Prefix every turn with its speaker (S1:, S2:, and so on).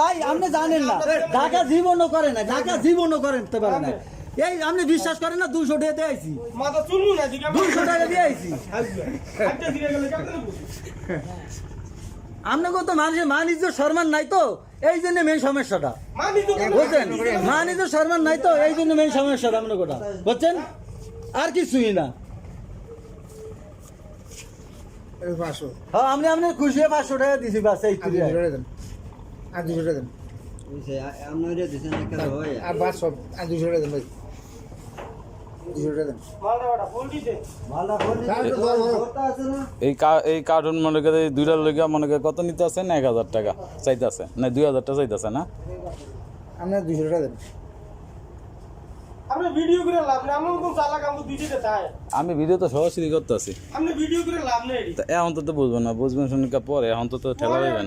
S1: ভাই আপনি জানেন না। ঢাকা জীবনও করে না ঢাকা জীবনও করতে পারে না। এই আপনি বিশ্বাস করেন না দুশো টাকা দিয়ে আইছি। দুশো টাকা দিয়ে আইছি। আপনাকে তো মানুষের মানিজ্য সম্মান নাই তো এই জন্য মেন সমস্যাটা। বুঝছেন? মানিজ্য সম্মান নাই তো এই জন্য মেন সমস্যাটা আপনার কোটা বুঝছেন? আর কিছুই না।
S2: পাঁচশো।
S1: হ্যাঁ আপনি আপনার খুশি পাঁচশো টাকা দিছি বাস এই
S2: আর দুশো টাকা দেন। আর দুশো টাকা দেন। আর আর দুশো টাকা ভাই।
S3: এই কা- এই কার্টুন মনে করে এই দুইটার লইগা মনে করে কত নিতে আছেন এক হাজার টাকা চাইতে আছে। না দুই হাজার টাকা চাইতে আছে না?
S2: আপনার দুশো টাকা দেন।
S4: আপনি ভিডিও করে লাভ নেই আমরা কোন চালাক কাম দিতে চাই
S3: আমি ভিডিও তো সরাসরি করতে আছি
S4: আপনি ভিডিও করে লাভ নেই।
S3: তা এখন তো বুঝবেন না বুঝবেন শুনে পরে এখন তো ঠেলা হইবেন না।